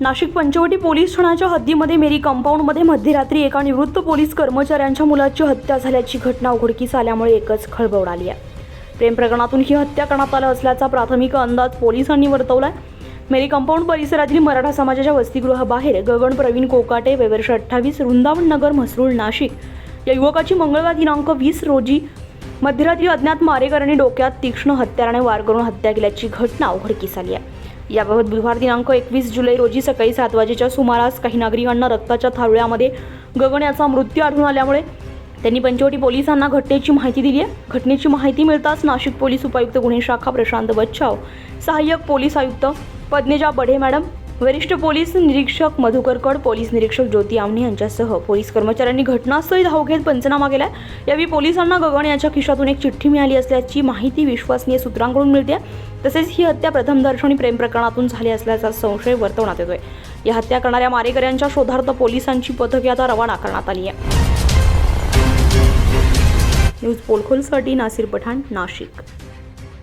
Nashik Panchavati police ठाण्याच्या हद्दीमध्ये मेरी कंपाऊंडमध्ये मध्यरात्री एका निवृत्त पोलीस कर्मचाऱ्यांच्या मुलाची हत्या झाल्याची घटना उघडकीस आल्यामुळे एकच खळबळ आली आहे. प्रेम प्रकरणातून ही हत्या करण्यात आलं असल्याचा प्राथमिक अंदाज पोलिसांनी वर्तवलाय. मेरी कंपाऊंड परिसरातील मराठा समाजाच्या वसतिगृहाबाहेर गगन प्रवीण कोकाटे वेवर्ष अठ्ठावीस वृंदावन नगर म्हसरूळ नाशिक या युवकाची मंगळवार दिनांक वीस रोजी मध्यरात्री अज्ञात मारेकऱ्यांनी डोक्यात तीक्ष्ण हत्याराने वार करून हत्या केल्याची घटना उघडकीस आली आहे. याबाबत बुधवार दिनांक एकवीस जुलै रोजी सकाळी सात वाजेच्या सुमारास काही नागरिकांना रक्ताच्या थारुळ्यामध्ये गगन याचा मृत्यू आढळून आल्यामुळे त्यांनी पंचवटी पोलिसांना घटनेची माहिती दिली आहे. घटनेची माहिती मिळताच नाशिक पोलीस उपायुक्त गुन्हे शाखा प्रशांत बच्छाव सहाय्यक पोलीस आयुक्त पद्मेजा बढे मॅडम वरिष्ठ पोलीस निरीक्षक मधुकर कड पोलीस निरीक्षक ज्योती आवणे यांच्यासह पोलीस कर्मचाऱ्यांनी घटनास्थळी धाव घेत पंचनामा केला यावेळी पोलिसांना गगन याच्या खिशातून एक चिठ्ठी मिळाली असल्याची माहिती विश्वसनीय सूत्रांकडून मिळते. तसेच ही हत्या प्रथमदर्शनी प्रेम प्रकरणातून झाली असल्याचा संशय वर्तवण्यात येतोय. या हत्या करणाऱ्या मारेकऱ्यांच्या शोधार्थ पोलिसांची पथके आता रवाना करण्यात आली आहे. न्यूज पोलखोलसाठी नासिर पठाण नाशिक.